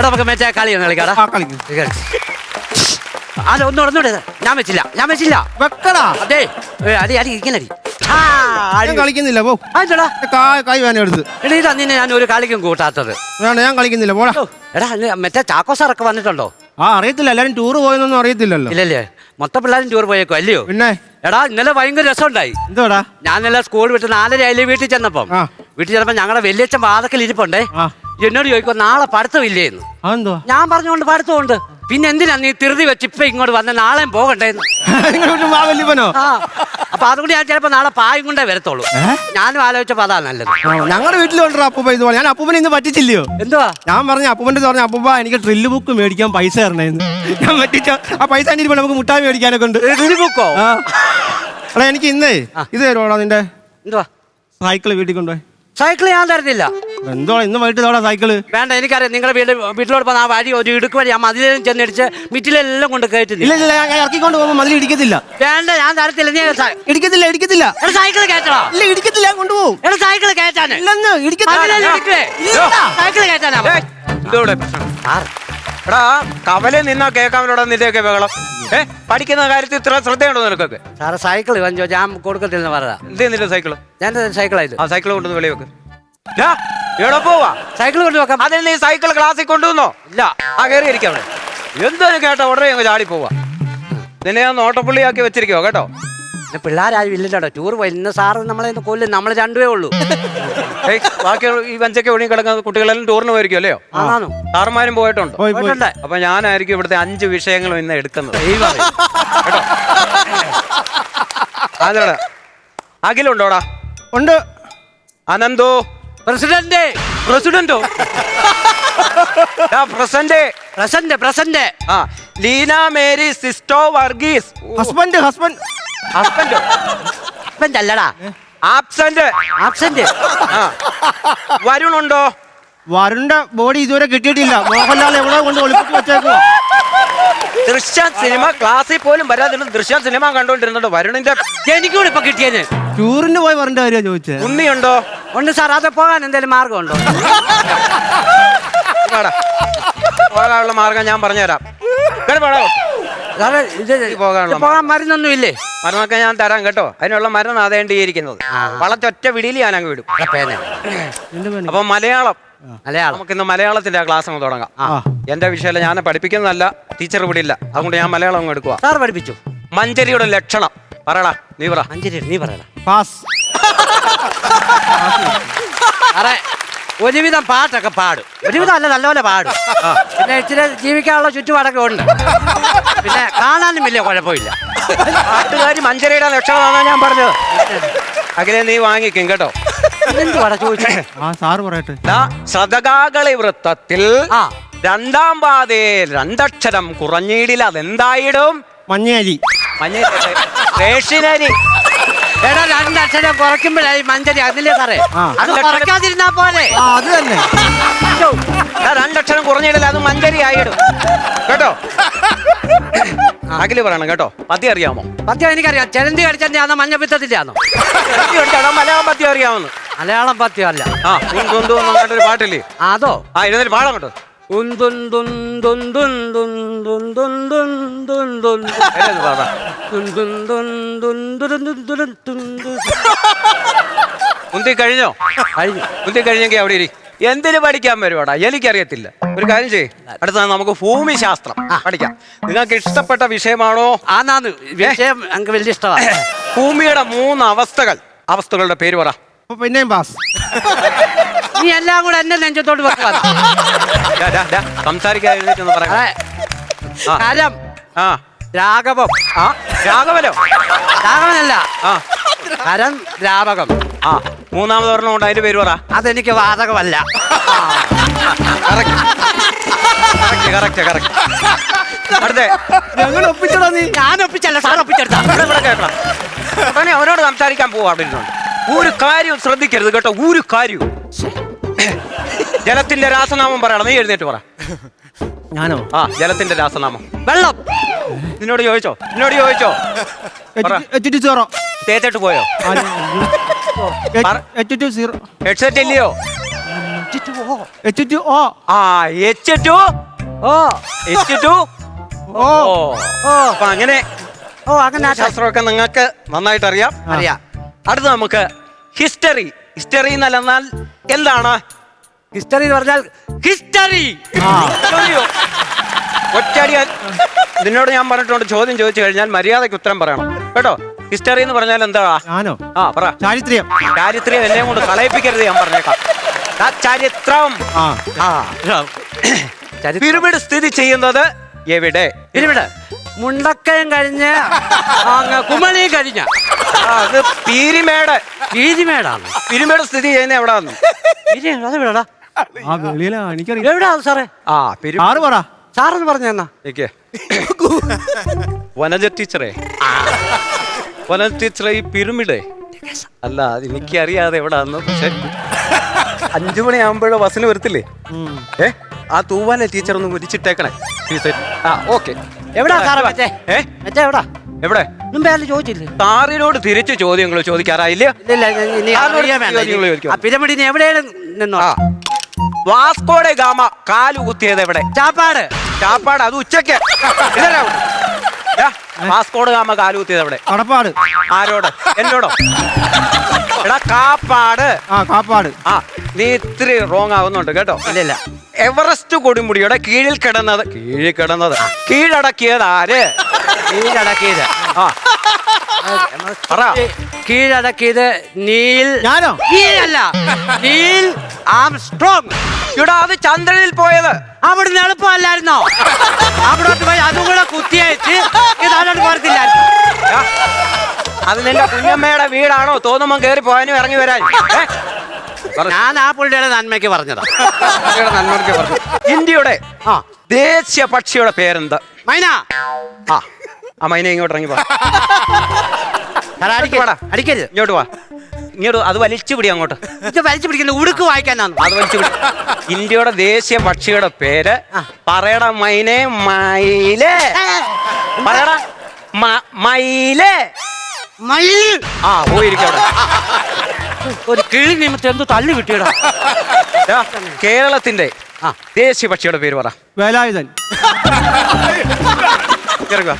എടാ നമുക്ക് മറ്റേ കളി ഒന്ന് കളിക്കാടാ ആ കളിക്കും. അല്ല ഒന്നും ഒന്നുകൂടെ ഞാൻ വെച്ചില്ല ഞാൻ വെച്ചില്ല. വെക്കടാ. അതെ. അടി അടി ഇരിക്കണടി ആ അടി. ഞാൻ കളിക്കുന്നില്ല പോ. അതെടാ കായ് കൈ വേന എടുത്ത്. എടാ ഇത് അന്നിനെ ഞാൻ ഒരു കളിക്കും കൂട്ടാത്തത്. വേണ്ട ഞാൻ കളിക്കുന്നില്ല പോടാ. ഓ, എടാ അന്ന് മറ്റേ ചാക്കോ സാറൊക്കെ വന്നിട്ടുണ്ടോ? ആ അറിയത്തില്ല എല്ലാരും ടൂർ പോയെന്നൊന്നും അറിയത്തില്ലല്ലോ. ഇല്ലല്ലേ? മൊത്തം പിള്ളേരും ടൂർ പോയേക്കോ അല്ലയോ? പിന്നെ? എടാ ഇന്നലെ ഭയങ്കര രസമുണ്ടായി. എന്തോടാ ഞാൻ ഇന്നലെ സ്കൂൾ വിട്ട് നാലര ആയില്ലേ വീട്ടിൽ ചെന്നപ്പം. ആ. വീട്ടിൽ ചെന്നപ്പോ ഞങ്ങളുടെ വലിയച്ഛൻ വാതക്കൽ ഇരിപ്പുണ്ടേ ആ. എന്നോട് ചോദിക്കോ നാളെ പഠിത്തം ഇല്ലേന്ന് അതെന്തുവാ? ഞാൻ പറഞ്ഞുകൊണ്ട് പഠിത്തമുണ്ട്. പിന്നെ എന്തിനാ നീ തിരുതി വെച്ച് ഇപ്പൊ ഇങ്ങോട്ട് വന്ന നാളെ പോകണ്ടേന്ന്? നിങ്ങളുടെ ആ. അപ്പൊ അതുകൊണ്ട് ഞാൻ ചിലപ്പോ നാളെ പായും കൊണ്ടേ വരത്തുള്ളൂ. ഞാനും ആലോചിച്ചപ്പോ അതാ നല്ലത്. ഞങ്ങളുടെ വീട്ടിലുണ്ടോ അപ്പൂപ്പ ഇതുപോലെ. ഞാൻ അപ്പൂപ്പനെ ഇന്ന് പറ്റിച്ചില്ലയോ? എന്തുവാ? ഞാൻ പറഞ്ഞ അപ്പൂപ്പന്റെ പറഞ്ഞ അപ്പൂപ്പ എനിക്ക് ഡ്രില്ല് ബുക്ക് മേടിക്കാൻ പൈസ തരണേന്ന്. ഞാൻ പറ്റിച്ച ആ പൈസ ഇരിപ്പുണ്ട്, നമുക്ക് മുട്ടായി മേടിക്കാനൊക്കെ ഉണ്ട്. ബുക്കോ ആ. എനിക്ക് ഇന്നേ ഇത് തരുവാണോ നിന്റെ. എന്തുവാ? സൈക്കിൾ വീട്ടിൽ കൊണ്ടുപോയി. സൈക്കിൾ ഞാൻ തരുന്നില്ല എന്തോടാ ഇന്ന് വൈകിട്ട് ഇതോടാ സൈക്കിൾ വേണ്ട എനിക്കറിയാം. നിങ്ങളുടെ വീട് വീട്ടിലോട്ട് പോകുന്ന ആ വഴി ഒരു ഇടുക്ക് വഴി ആ മതിലും ചെന്നടിച്ച് മിറ്റിലെല്ലാം കൊണ്ട് കയറ്റുന്നില്ല. ഇല്ല ഇല്ല ഞാൻ ഇറക്കിക്കൊണ്ട് പോകുമ്പോൾ മതിൽ ഇടിക്കത്തില്ല. വേണ്ട ഞാൻ തരത്തില്ല. നീ സൈ- ഇടിക്കത്തില്ല ഇടിക്കത്തില്ല. എടാ സൈക്കിൾ കയറ്റണോ ഇല്ല ഇടിക്കത്തില്ല ഞാൻ കൊണ്ടുപോകും. എടാ സൈക്കിൾ കയറ്റാന്. ഇല്ലെന്ന് ഇടിക്കത്തില്ല. മതിലെല്ലാം. സൈക്കിൾ കയറ്റാനാ. ഏയ്, എന്തോടെ പ്രശ്നം? എടാ കവലെ നിന്നാ കേൾക്കാമല്ലോടാ നിന്റെയൊക്കെ ബഹളം? ഏ പഠിക്കുന്ന കാര്യത്തിൽ ഇത്ര ശ്രദ്ധയുണ്ടോ നിനക്കൊക്കെ? സാറ് സൈക്കിൾ വഞ്ചോ ഞാൻ കൊടുക്കത്തില്ലെന്ന് പറയാ എന്തേ നിന്റെ സൈക്കിൾ ഞാൻ സൈക്കിളായത് ആ സൈക്കിൾ കൊണ്ടുവന്ന് വെളി വെക്ക് ഡാ, എവിടെ പോവാ? സൈക്കിൾ കൊണ്ട് വെക്കാം അതിന് നീ സൈക്കിൾ ക്ലാസ്സിൽ കൊണ്ടുവന്നോ? ഇല്ല. ആ കയറി ഇരിക്കാം അവിടെ. എന്തൊരു കേട്ടോ ഉടനെ അങ്ങ് ചാടി പോവാ. നിന്നെ ഞാൻ നോട്ടപ്പുള്ളിയാക്കി വെച്ചിരിക്കോ കേട്ടോ. പിന്നെ പിള്ളേരാരും ഇല്ലല്ലോ ടൂർ പോയി. ഇന്ന് സാറ് നമ്മളെ കൊല്ലും. നമ്മൾ രണ്ടുപേ ഉള്ളൂ. ബാക്കി ഈ വഞ്ചൊക്കെ ഒഴുകി കിടക്കുന്ന കുട്ടികളെല്ലാം ടൂറിന് പോയിരിക്കും അല്ലയോ? ആണോ സാറുമാരും പോയിട്ടുണ്ട്. പോയി പോയി. പോയിട്ടുണ്ട്. അപ്പൊ ഞാനായിരിക്കും ഇവിടുത്തെ അഞ്ച് വിഷയങ്ങളും ഇന്ന് എടുക്കുന്നത്. കേട്ടോ? അതെടാ അഖിലുണ്ടോടാ? ഉണ്ട്. അനന്തോ പ്രസിഡന്റ് പ്രസിഡന്റോ? പ്രസന്റ്. Present present. ആ ലീന മേരി സിസ്റ്റോ വർഗീസ്. Husband husband. ഹസ്ബൻഡോ. ഹസ്ബൻഡ് അല്ലടാ. ആബ്സെന്റ്. ആബ്സെന്റ്. വരുണുണ്ടോ? വരുണ്ട ബോഡി ഇതുവരെ കിട്ടിയിട്ടില്ല. മോഹൻലാൽ എവിടെ കൊണ്ട് ഒളിപ്പിച്ച് വെച്ചേക്കോ ദൃശ്യ സിനിമ ക്ലാസ്സിൽ പോലും വരാതിരുന്ന ദൃശ്യ സിനിമ കണ്ടോണ്ടിരുന്നുണ്ട് വരുണിന്റെ എനിക്കൂടെ ഇപ്പൊ കിട്ടിയത്. ടൂറിന് പോയി വരണ്ട കാര്യം ചോദിച്ചത് ഉണ്ണിയുണ്ടോ? ഉണ്ട് സാർ അത് പോകാൻ എന്തെങ്കിലും മാർഗമുണ്ടോ. പോകാനുള്ള മാർഗം ഞാൻ പറഞ്ഞുതരാം. ഇങ്ങട് വാടാ. സാറേ ഇത് പോകാനുള്ള ഇത് പോകാൻ മരുന്നൊന്നും ഇല്ലേ മരുന്നൊക്കെ ഞാൻ തരാം കേട്ടോ. അതിനുള്ള മരുന്ന് അതേണ്ടിയിരിക്കുന്നത്. വളച്ചൊറ്റ വിടിയിൽ ഞാൻ അങ്ങ് വിടും അപ്പൊ മലയാളം. മലയാളം. നമുക്ക് ഇന്ന് മലയാളത്തിന്റെ ആ ക്ലാസ് അങ്ങ് തുടങ്ങാം. എന്റെ വിഷയം ഞാൻ പഠിപ്പിക്കുന്നതല്ല ടീച്ചർ വിടില്ല അതുകൊണ്ട് ഞാൻ മലയാളം അങ്ങ് എടുക്കുക സാർ പഠിപ്പിച്ചു. മഞ്ചരിയുടെ ലക്ഷണം. പറടാ നീ പറ. മഞ്ചരി നീ പറയണ പാസ്. അറേ ഒരുവിധം പാട്ടൊക്കെ പാടും. ഒരുവിധം അല്ല നല്ലപോലെ പാടും. പിന്നെ ഇച്ചിരി ജീവിക്കാനുള്ള ചുറ്റുപാടൊക്കെ ഉണ്ട്. പിന്നെ കാണാനും വലിയ കുഴപ്പമില്ല. പാട്ടുകാരി മഞ്ചരിയുടെ ലക്ഷണമാണെന്നാണ് ഞാൻ പറഞ്ഞത്. അഖിലെ നീ വാങ്ങിക്കും കേട്ടോ. എന്തുവാടാ ചോദിച്ചേ? ആ സാറ് പറയട്ടെ. ദാ, ശതകാകളി വൃത്തത്തിൽ ആ. രണ്ടാം പാതയിൽ രണ്ടക്ഷരം കുറഞ്ഞിടില്ല അതെന്തായിടും? മഞ്ഞേരി മഞ്ഞ റേഷനരി. എടാ രണ്ടക്ഷരം കുറയ്ക്കുമ്പോഴായി മഞ്ചരി അതില്ലേ സാറേ? ആ. അത് കുറയ്ക്കാതിരുന്നാ പോലെ ആ അത് തന്നെ. രണ്ടക്ഷരം കുറഞ്ഞിടില്ല അത് മഞ്ചരി ആയിടും കേട്ടോ? അഖിൽ പറയണം കേട്ടോ പദ്യം അറിയാമോ പദ്യം എനിക്കറിയാം ചെലന്തി അടിച്ചാൽ മഞ്ഞ പിത്തത്തിന്റെയാണോ മലയാളം പദ്യം അറിയാമെന്ന് മലയാളം പദ്യം അല്ല ആ ഒരു പാട്ടില്ലേ അതോ ആ എഴുന്നേറ്റ് പാടാം കേട്ടോ ഉന്തി കഴിഞ്ഞോ കഴിഞ്ഞു ഉന്തി കഴിഞ്ഞെങ്കി അവിടെ ഇരിക്കും എന്തിന് പഠിക്കാൻ വരുവാടാ? എനിക്കറിയത്തില്ല. ഒരു കാര്യം ചെയ്യ്. അടുത്ത നമുക്ക് ഭൂമിശാസ്ത്രം പഠിക്കാം. നിങ്ങൾക്ക് ഇഷ്ടപ്പെട്ട വിഷയമാണോ? ആന്നാന്ന് വിഷയം എനിക്ക് വലിയ ഇഷ്ടമാണ്. ഭൂമിയുടെ മൂന്ന് അവസ്ഥകൾ. അവസ്ഥകളുടെ പേര് പറ. പിന്നെയും പാസ് നീ എല്ലാം കൂടെ എന്നെ നെഞ്ചത്തോട്ട് പറയാം. ആ. കരം ആ. രാഘവം. ആ രാഘവനോ? രാഘവനല്ല. ആ. കരം രാവകം. ആ. മൂന്നാമത് ഒരെണ്ണം ഉണ്ട്. അതിന്റെ പേര് പറ. അതെനിക്ക് വാതകമല്ല. കറക്റ്റ് കറക്റ്റ് കറക്റ്റ് അടുത്തേ. ഞങ്ങൾ ഒപ്പിച്ചടാ നീ. ഞാൻ ഒപ്പിച്ചല്ല സാർ ഒപ്പിച്ചെടുത്ത. ഇവിടെ ഇവിടെ കേൾക്കണം. ഉടനെ അവനോട് സംസാരിക്കാൻ പോവാ അവിടെ ഇരുന്നുണ്ട്. ഒരു കാര്യം ശ്രദ്ധിക്കരുത് കേട്ടോ ഒരു കാര്യവും ജലത്തിന്റെ രാസനാമം പറയണം. നീ എഴുന്നേറ്റ് പറ. ഞാനോ? ആ ജലത്തിന്റെ രാസനാമം. വെള്ളം. നിന്നോട് ചോദിച്ചോ? നിന്നോട് ചോദിച്ചോ? തേച്ചിട്ട് പോയോ. H two zero. ഹെഡ്സെറ്റ് ഇല്ലയോ എച്ച് ടു ഓ. ആ H two O H two O ഓ അപ്പൊ അങ്ങനെ ഓ അങ്ങനെ. ശാസ്ത്രമൊക്കെ നിങ്ങൾക്ക് നന്നായിട്ട് അറിയാം അറിയാം. അടുത്ത നമുക്ക് ഹിസ്റ്ററി. ഹിസ്റ്ററി എന്നല്ലെന്നാൽ എന്താണ്? ഹിസ്റ്ററി എന്ന് പറഞ്ഞാൽ ഹിസ്റ്ററി. ഒറ്റ നിന്നോട് ഞാൻ പറഞ്ഞിട്ടുണ്ട് ചോദ്യം ചോദിച്ചു കഴിഞ്ഞാൽ മര്യാദയ്ക്ക് ഉത്തരം പറയണം. കേട്ടോ? ഹിസ്റ്ററി എന്ന് പറഞ്ഞാൽ എന്താ? ഞാനോ? ആ പറ. ചാരിത്രം ചാരിത്രം എന്നെ കൊണ്ട് കളയിപ്പിക്കരുത് ഞാൻ പറഞ്ഞേക്കാം. ആ ചരിത്രം. ആ. പിരമിഡ് സ്ഥിതി ചെയ്യുന്നത് എവിടെ? പിരമിഡ്. മുണ്ടക്കയം കഴിഞ്ഞ് അങ്ങ് കുമളിയും കഴിഞ്ഞ. അത് പീരിമേട്. പീരിമേടാണ്. പിരമിഡ് സ്ഥിതി ചെയ്യുന്ന എവിടാന്ന്? അത് ആ വെളിയിലാ. എനിക്കറിയാം എവിടാ സാറേ? ആ പിരി ആറ് പറ സാറെന്ന് പറഞ്ഞെന്നാ. വനജ ടീച്ചറേ ഈ പിരമിഡ്. അല്ല എനിക്ക് അറിയാതെ എവിടാന്ന്. പക്ഷെ അഞ്ചു മണിയാകുമ്പോഴോ ബസ്സിന് വരത്തില്ലേ? ഏ? ആ തൂവാലെ ടീച്ചർ ഒന്ന് വിരിച്ചിട്ടേക്കണേ. ആ ഓക്കെ. എവിടാ സാറേ മറ്റേ? ഏ? മറ്റേ എവിടാ? എവിടെ? മുമ്പേ ആരും ചോദിച്ചില്ലേ? സാറിനോട് തിരിച്ച് ചോദ്യങ്ങൾ ചോദിക്കാറായില്ല. പിരമിഡിന് എവിടെയാണ് നിന്നോ? വാസ്കോടെ ഗാമ കാലു കുത്തിയത് എവിടെ ചാപ്പാട്. ചാപ്പാട് അത് ഉച്ചയ്ക്ക് വാസ്കോട് ഗാമ കാൽ കുത്തിയത് എവിടെ കടപ്പാട്. ആരോട്? എന്നോടോ? എടാ കാപ്പാട്. ആ കാപ്പാട്. ആ നീ ഇത്തിരി റോങ് ആവുന്നുണ്ട് കേട്ടോ. ഇല്ല ഇല്ല. എവറസ്റ്റ് കൊടുമുടിയുടെ കീഴിൽ കിടന്നത് കീഴിൽ കിടന്നത്. കീഴടക്കിയത് ആര് കീഴടക്കിയത്. ആ. പറ. കീഴടക്കിയത് നീൽ. ഞാനോ? നീലല്ല നീൽ ആംസ്ട്രോങ്. ഇവിടെ അത് ചന്ദ്രനിൽ പോയത്. അവിടുന്ന് എളുപ്പമല്ലായിരുന്നോ? അവിടെ പോയി അതും കൂടെ കുത്തിയയച്ച് ഇത് അത് നിന്റെ കുഞ്ഞമ്മയുടെ വീടാണോ? തോന്നുമ്പോ കേറി പോകാനും ഇറങ്ങി വരാൻ. ഞാൻ ആ പുള്ളിയുടെ നന്മയ്ക്ക് പറഞ്ഞതാ. പുള്ളിയുടെ നന്മയ്ക്ക് പറഞ്ഞു. ഇന്ത്യയുടെ ആ. ദേശീയ പക്ഷിയുടെ പേരെന്ത്? മൈന. ആ ആ മൈന ഇങ്ങോട്ട് ഇറങ്ങി പോടാ. അടിക്കരുത്. ഇങ്ങോട്ട് വാ. ഇങ്ങോട്ട് അത് വലിച്ചു പിടി അങ്ങോട്ട്. ഇത് വലിച്ചു പിടിക്കുന്ന ഉടുക്ക് വായിക്കാനാണ്. അത് വലിച്ചു പിടി. ഇന്ത്യയുടെ ദേശീയ പക്ഷിയുടെ പേര്. പറയട മൈനെ മയിൽ. പറയട മ- മയിൽ. മയിൽ. ആ പോയിരിക്കട്ടെ അവിടെ. ഒരു കിഴി നിമിത്തം എന്തോ തല്ലു കിട്ടിയടാ? കേരളത്തിന്റെ ദേശീയ പക്ഷിയുടെ പേര് പറ. വേലായുധൻ. ഇറങ്ങുക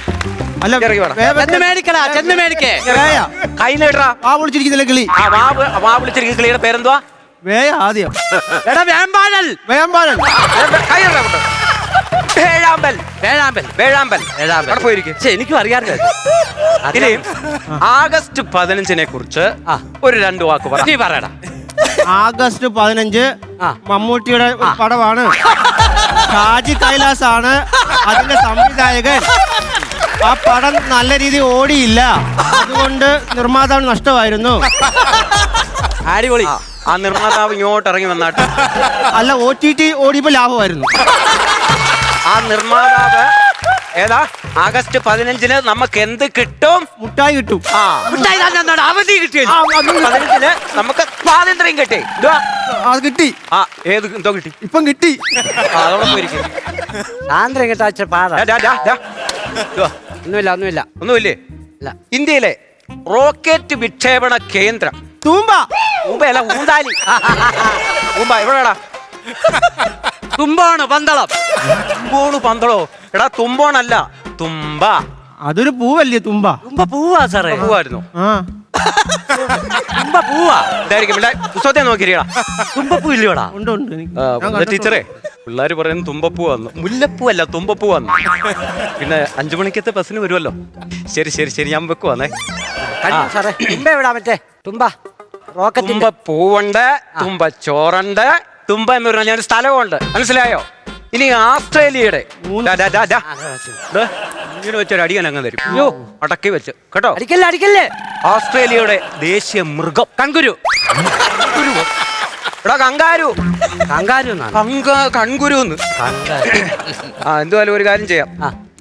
അല്ല ചെന്ന് മേടിക്കടാ ചെന്ന് മേടിക്കേ. കൈ ആ വിളിച്ചിരിക്കുന്നില്ല കിളി. ആ വാ വാ വിളിച്ചിരിക്കുന്ന കിളിയുടെ പേരെന്തുവാ? വേയ ആദ്യം. എടാ വേമ്പാഴൽ. കൈ നീട്ടറാ അങ്ങോട്ട്. വേഴാമ്പൽ. വേഴാമ്പൽ. വേഴാമ്പൽ. വേഴാമ്പൽ. അവിടെ പോയിരിക്കും. പക്ഷെ എനിക്കും അറിയാറില്ല ഇനി ആഗസ്റ്റ് പതിനഞ്ചിനെ കുറിച്ച് ഒരു രണ്ട് വാക്ക് പറ. നീ പറയടാ. ആഗസ്റ്റ് പതിനഞ്ച് ആ. മമ്മൂട്ടിയുടെ പടമാണ്. ഷാജി കൈലാസ് ആണ് അതിന്റെ സംവിധായകൻ. ആ പടം നല്ല രീതി ഓടിയില്ല. അതുകൊണ്ട് നിർമ്മാതാവ് നഷ്ടമായിരുന്നു. അടിപൊളി ആ, നിർമ്മാതാവ് ഇങ്ങോട്ട് ഇറങ്ങി വന്നാട്ട്. അല്ല ഒ ടി ടി ഓടിയപ്പോ ലാഭമായിരുന്നു. ആ നിർമ്മാതാവ് ഏതാ? ആഗസ്റ്റ് പതിനഞ്ചിന് നമുക്ക് എന്ത് കിട്ടും? മുട്ടായി കിട്ടും. ആ. മിഠായി തന്നെ തന്നോടാ, അവധി കിട്ടി. പതിനഞ്ചിന് നമുക്ക് സ്വാതന്ത്ര്യം കിട്ടി. ഇതാ, അത് കിട്ടി. ആ ഏത് എന്തോ കിട്ടി? ഇപ്പം കിട്ടി. ആ, അതോടെ പോയിരിക്കും സാന്ദ്രം കിട്ടാച്ച പാടാ. ഡാ, ഡാ, ഡാ, ഡാ. ഒന്നുമില്ല ഒന്നുമില്ല. ഒന്നുമില്ലേ? ഇല്ല. ഇന്ത്യയിലെ റോക്കറ്റ് വിക്ഷേപണ കേന്ദ്രം. തൂമ്പ. അല്ല ഊന്താലി. ഊമ്പ എവിടെടാ തുമ്പാണ് പന്തളം. തുമ്പോണ് പന്തളോ? എടാ തുമ്പോണല്ല തുമ്പ. അതൊരു പൂവല്ലേ തുമ്പ? തുമ്പ പൂവാ സാറേ. പൂവായിരുന്നു. ആ. തുമ്പ പൂവാ. ഇതായിരിക്കും ഇവിടെ പുസ്തകത്തെ നോക്കിയിരിക്കടാ. തുമ്പ പൂ ഇല്ലയോടാ ഉണ്ട് ഉണ്ട് എനിക്ക്. ഞാൻ കണ്ടിട്ടുണ്ട്. ടീച്ചറേ. പിള്ളേർ പറയുന്നത് തുമ്പപ്പൂ വന്നു മുല്ലപ്പൂ അല്ല തുമ്പപ്പൂ വന്നു പിന്നെ അഞ്ചു മണിക്കത്തെ ബസ്സിന് വരുമല്ലോ ശരി ശരി ശരി ഞാൻ വെക്കുവാന്നേ സാറേ തുമ്പ എവിടാ മറ്റേ? തുമ്പ ചോറുണ്ട് തുമ്പ എന്ന് പറഞ്ഞാൽ ഒരു സ്ഥലമുണ്ട് മനസ്സിലായോ? ഇനി ആസ്ട്രേലിയയുടെ. ദേ, ഇങ്ങനെ വെച്ചൊരു അടിയൻ അങ്ങ് തരും. അയ്യോ. അടക്കി വെച്ച്. കേട്ടോ? അടിക്കല്ലേ അടിക്കല്ലേ? ഓസ്ട്രേലിയയുടെ ദേശീയ മൃഗം. കൺകുരു. എടാ കങ്കാരു. കങ്കാരു എന്നാണ്. കങ്ക കൺകുരുന്ന്. ആ എന്തുവായാലും ഒരു കാര്യം ചെയ്യാം.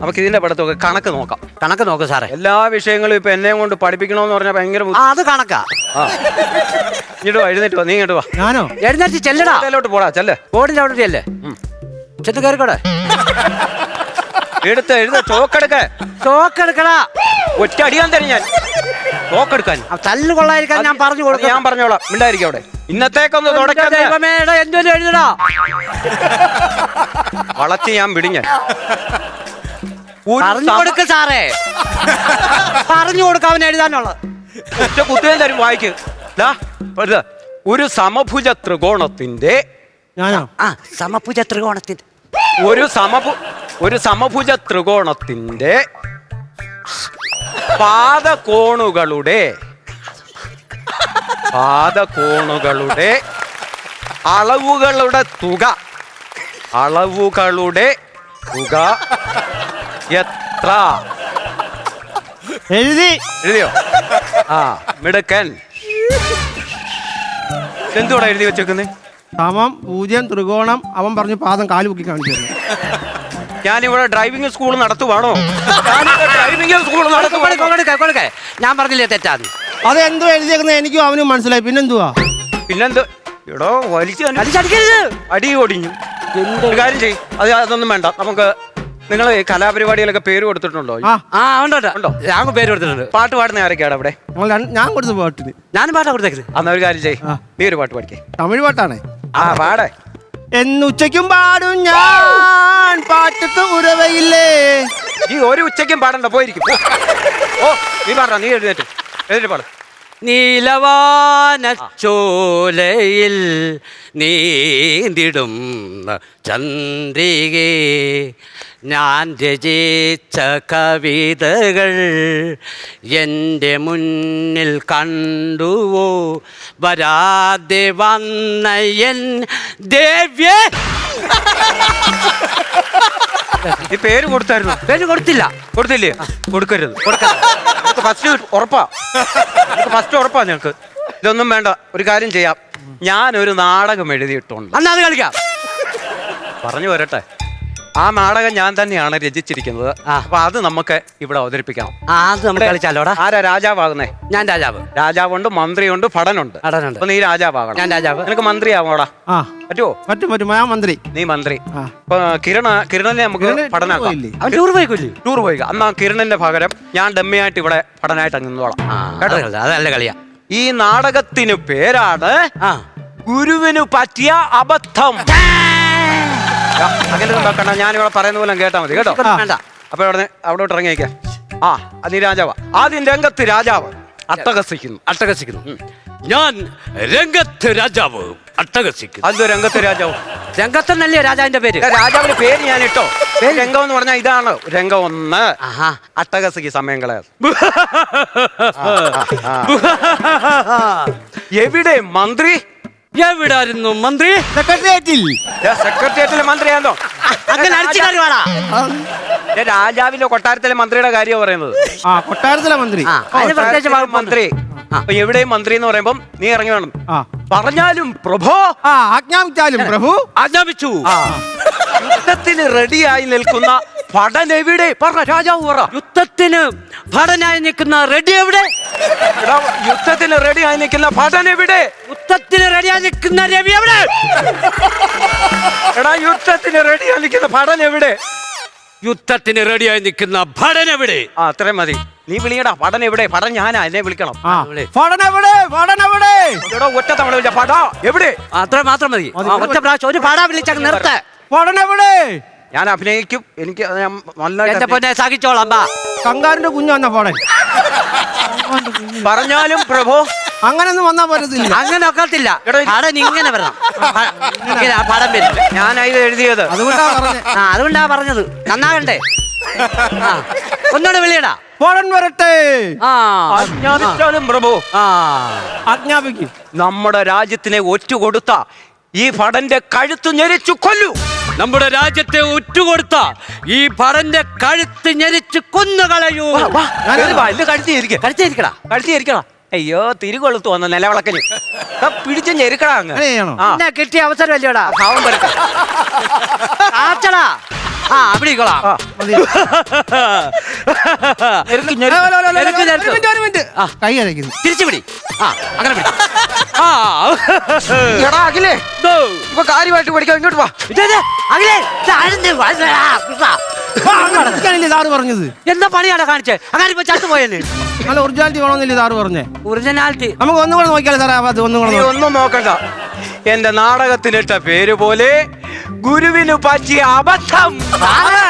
നമുക്ക് ഇതിന്റെ പഠിത്തമൊക്കെ കണക്ക് നോക്കാം. കണക്ക് നോക്ക് സാറേ. എല്ലാ വിഷയങ്ങളും ഇപ്പൊ എന്നെ കൊണ്ട് പഠിപ്പിക്കണോന്ന് പറഞ്ഞാൽ ഭയങ്കര ബുദ്ധി- ആ അത് കണക്കാ. ആ. ഇങ്ങോട്ട് വാ എഴുന്നേറ്റ് വാ നീ ഇങ്ങോട്ട് വാ. ഞാനോ? എഴുന്നേറ്റ് ചെല്ലടാ. ഇതിലോട്ട് പോടാ ചെല്ലേ. ബോർഡിന്റെ അവിടെ അല്ലേ ചെന്ന് കയറിക്കോടെ എടുത്ത് എഴുത ചോക്കെടുക്ക. ചോക്കെടുക്കടാ. ഒറ്റ അടിയാൻ തരും ഞാൻ. തല്ല് കൊള്ളായിരിക്കാൻ ഞാൻ പറഞ്ഞു കൊടുക്കാം. ഞാൻ പറഞ്ഞോളാം. മിണ്ടായിരിക്കും അവിടെ. ഇന്നത്തേക്കൊന്ന് തുടക്കം എഴുതടാ. വളച്ച് ഞാൻ പറഞ്ഞു കൊടുക്ക സാറേ. പറഞ്ഞു കൊടുക്ക എഴുതാനുള്ള ഒറ്റ തരും വായിക്ക്. ഒരു സമഭുജ ത്രികോണത്തിന്റെ ആ സമഭുജ ത്രികോണത്തിന്റെ ഒരു സമഭു ഒരു സമഭുജ ത്രികോണത്തിന്റെ പാദകോണുകളുടെ പാദകോണുകളുടെ അളവുകളുടെ തുക. അളവുകളുടെ തുക എത്ര? എഴുതി. എഴുതിയോ? ആ മിടുക്കൻ. എന്തുകൂടെ എഴുതി വെച്ചേക്കുന്നേ? സമം പൂജ്യം ത്രികോണം. അവൻ പറഞ്ഞു പാദം കാൽ പൊക്കി കാണിച്ചു ഞാനിവിടെ ഡ്രൈവിംഗ് സ്കൂൾ നടത്തുവാണോ? ഞാനിവിടെ ഡ്രൈവിംഗ് സ്കൂൾ നടത്തുവാണോ. ഞാൻ പറഞ്ഞില്ലേ തെറ്റാന്ന്? അത് എന്തോ എഴുതിയേക്കുന്നത് എനിക്കും അവനും മനസ്സിലായി. പിന്നെന്തുവാ? പിന്നെന്തോ? എടോ വലിച്ചു അടി ഓടിഞ്ഞു ഒരു കാര്യം ചെയ്യും. അത് അതൊന്നും വേണ്ട. നമുക്ക് നിങ്ങൾ കലാപരിപാടികളൊക്കെ പേര് കൊടുത്തിട്ടുണ്ടോ? ആ. ആ ഉണ്ട്? ഞാൻ പേര് കൊടുത്തിട്ടുണ്ട്. പാട്ട് പാടുന്ന ആരൊക്കെയാണ് അവിടെ? ഞാൻ കൊടുത്ത പാട്ടിന്. ഞാൻ പാട്ടാ കൊടുത്തേക്കുന്നത്. അന്ന് ഒരു കാര്യം ചെയ്യും. നീ ഒരു പാട്ട് പാടിക്കേ. തമിഴ് പാട്ടാണേ. ആ പാടേ. എന്നുച്ചയ്ക്കും പാടും ഞാൻ. പാട്ടത്ത് ഉറവയില്ലേ? ഈ ഒരു ഉച്ചയ്ക്കും പാടണ്ട പോയിരിക്കും. ഓ നീ പാടാ നീ എഴുന്നേറ്റ്. എഴുന്നേറ്റ് പാട്. നീലവാനച്ചോലയിൽ നീന്തിടും ചന്ദ്രികേ ഞാൻ രചിച്ച കവിതകൾ എന്റെ മുന്നിൽ കണ്ടുവോ? വരാതെ വന്ന എൻ ദേവ്യ. നീ പേര് കൊടുത്തായിരുന്നു? പേര് കൊടുത്തില്ല. കൊടുത്തില്ലേ? കൊടുക്കരുത്. കൊടുക്കരുത് ഫസ്റ്റ് ഉറപ്പാ. ഫസ്റ്റ് ഉറപ്പാ ഞങ്ങൾക്ക് ഇതൊന്നും വേണ്ട. ഒരു കാര്യം ചെയ്യാം. ഞാനൊരു നാടകം എഴുതിയിട്ടുണ്ട്. അന്ന് അത് കളിക്കാം. പറഞ്ഞു വരട്ടെ. ആ നാടകം ഞാൻ തന്നെയാണ് രചിച്ചിരിക്കുന്നത്. അപ്പൊ അത് നമുക്ക് ഇവിടെ അവതരിപ്പിക്കാം. ആ അത് നമുക്ക് കളിച്ചാലോടാ. ആരാ രാജാവാകുന്നേ? ഞാൻ രാജാവ്. രാജാവുണ്ട് മന്ത്രിയുണ്ട് ഭടനുണ്ട്. ഭടനുണ്ട്. അപ്പൊ നീ രാജാവാകണം. ഞാൻ രാജാവ്. നിനക്ക് മന്ത്രിയാവോടാ? ആ. പറ്റുമോ പറ്റും പറ്റും. ഞാൻ മന്ത്രി. നീ മന്ത്രി. ആ. അപ്പൊ കിരണ കിരണനെ നമുക്ക് കിരണ് പോയില്ലേ? അവൻ ടൂർ പോയിക്കൊല്ലി ടൂർ പോയി അന്ന് ആ കിരണന്റെ പകരം ഞാൻ ഡമ്മിയായിട്ട് ഇവിടെ പഠനമായിട്ട് അങ്ങ് നിന്നോളാം. കേട്ടോ? അതല്ല കളിയാ. ഈ നാടകത്തിന് പേരാണ് ആ. ഗുരുവിന് പറ്റിയ അബദ്ധം. അകലെ ഞാൻ ഇവിടെ പറയുന്ന പോലെ കേട്ടാ മതി കേട്ടോ. വേണ്ട. അപ്പൊ അവിടെ അവിടോട്ട് ഇറങ്ങിയേക്കാം. ആ അത് രാജാവാ. ആദ്യം രംഗത്ത് രാജാവ് അട്ടഹസിക്കുന്നു. അട്ടഹസിക്കുന്നു. ഞാൻ രംഗത്ത് രാജാവ്. അട്ടഹസിക്കുന്നു. അത് രംഗത്ത് രാജാവ്? രംഗത്തെന്നല്ലേ രാജാവിന്റെ പേര്? രാജാവിന്റെ പേര് ഞാൻ ഇട്ടോ രംഗം എന്ന് പറഞ്ഞാൽ ഇതാണ്. രംഗം ഒന്ന്. അട്ടഹസിക്ക് സമയം കളയാ എവിടെ മന്ത്രി? എവിടായിരുന്നു മന്ത്രി? സെക്രട്ടേറിയറ്റിൽ. സെക്രട്ടേറിയറ്റിലെ മന്ത്രിയാണോ അങ്ങനെ അടിച്ചു കറിവാടാ ഞാൻ രാജാവിന്റെ കൊട്ടാരത്തിലെ മന്ത്രിയുടെ കാര്യമാണ് പറയുന്നത്. ആ കൊട്ടാരത്തിലെ മന്ത്രി. മന്ത്രി. അപ്പൊ എവിടെയും മന്ത്രി എന്ന് പറയുമ്പോൾ നീ ഇറങ്ങി വേണം. ആ. പറഞ്ഞാലും പ്രഭോ. ആ ആജ്ഞാപിച്ചാലും പ്രഭു. ആജ്ഞാപിച്ചു. യുദ്ധത്തിന് റെഡിയായി നിൽക്കുന്ന ഭടൻ എവിടെ? പറഞ്ഞ രാജാവ് പറ. യുദ്ധത്തിന് ഭടനായി നിൽക്കുന്ന റെഡി എവിടെ? എടാ, യുദ്ധത്തിന് റെഡിയായി നിൽക്കുന്ന ഭടൻ എവിടെ? യുദ്ധത്തിന് റെഡിയായി നിൽക്കുന്ന രവി എവിടെ? എടാ യുദ്ധത്തിന് റെഡിയായി നിൽക്കുന്ന ഭടൻ എവിടെ? യുദ്ധത്തിന് റെഡിയായി നിൽക്കുന്ന ഭടൻ എവിടെ? ആ അത്രയും മതി. നീ വിളിയടാ പടന എവിടെ? പടൻ ഞാനാ എന്നെ വിളിക്കണം. ആ വിളി. ഫടനെവിടെ എവിടെ? എടാ ഒറ്റ തവണ വിളിച്ച പടാ എവിടെ? അത്ര മാത്രം മതി. ആ, ഒറ്റ പ്രാവശ്യം ഒരു പാടാ വിളിച്ചങ്ങ് നിർത്ത. എവിടെ? ഞാൻ അഭിനയിക്കും. എനിക്ക് അത് ഞാൻ എന്റെ അഭിനയിക്കും. പൊന്നെ സഹിച്ചോളാം ബാ. കങ്കാറിന്റെ കുഞ്ഞു വന്ന ഫടൻ പറഞ്ഞാലും പ്രഭു അങ്ങനൊന്നും വന്നാ പറ്റത്തില്ല അങ്ങനെ ഒക്കത്തില്ല. ഇങ്ങനെ വരണം. ഇങ്ങനെ ആ പടം വരും. ഞാൻ ഇത് എഴുതിയത്. അതുകൊണ്ടാ പറഞ്ഞേ. ആ അതുകൊണ്ടാ പറഞ്ഞത്. നന്നാകണ്ടേ? ആ ഒന്നുകൂടെ വിളിയടാ. പോടൻ വരട്ടെ. ആ. പ്രഭു. ആ. ആജ്ഞാപിക്കും. നമ്മുടെ രാജ്യത്തിനെ ഒറ്റുകൊടുത്ത ഈ ഭടന്റെ കഴുത്ത് ഞെരിച്ചു കൊല്ലു. നമ്മുടെ രാജ്യത്തെ ഉറ്റുകൊടുത്ത ഈ പടന്റെ കഴുത്ത് ഞെരിച്ച് കൊന്നുകളയൂ. കഴുത്തി ഇരിക്കുക കഴുത്തിരിക്കടാ കഴുത്തി അയ്യോ തിരികൊളുത്തു വന്ന നിലവിളക്കൽ പിടിച്ചു ഞെരുക്കടാ അങ്ങ്. അങ്ങനെ ആ. എന്നെ കിട്ടിയ അവസരം അല്ലയോടാ? ഭാവം ആച്ചടാ ആ അവിടെ ഇരിക്കോളാം. ആ, ഞെരുക്ക്, ഞെരുക്ക്. കൈ അരയ്ക്കുന്നു. തിരിച്ചു പിടി. ആ അങ്ങനെ പിടി. ആ. എടാ അഖിലേ. ദോ. ഇപ്പൊ കാര്യമായിട്ട് പഠിക്കാം ഇങ്ങോട്ട് വാ. ഇത് ഇത്, അഖിലേ, ഇത്. സാറ് പറഞ്ഞത്? എന്താ പണിയാണ് കാണിച്ചേ? അങ്ങനെ ഇപ്പൊ ചത്തുപോയെന്ന് നല്ല ഒറിജിനാലിറ്റി വേണമെന്നില്ല സാറ് പറഞ്ഞേ? ഒറിജിനാലിറ്റി നമുക്ക് ഒന്നും കൂടെ നോക്കിയാലോ സാറേ അത് ഒന്നും കൂടെ നീ നോക്കാം. ഒന്നും നോക്കണ്ട. എന്റെ നാടകത്തിലിട്ട പേര് പോലെ ഗുരുവിന് പറ്റിയ അബദ്ധം. സാറേ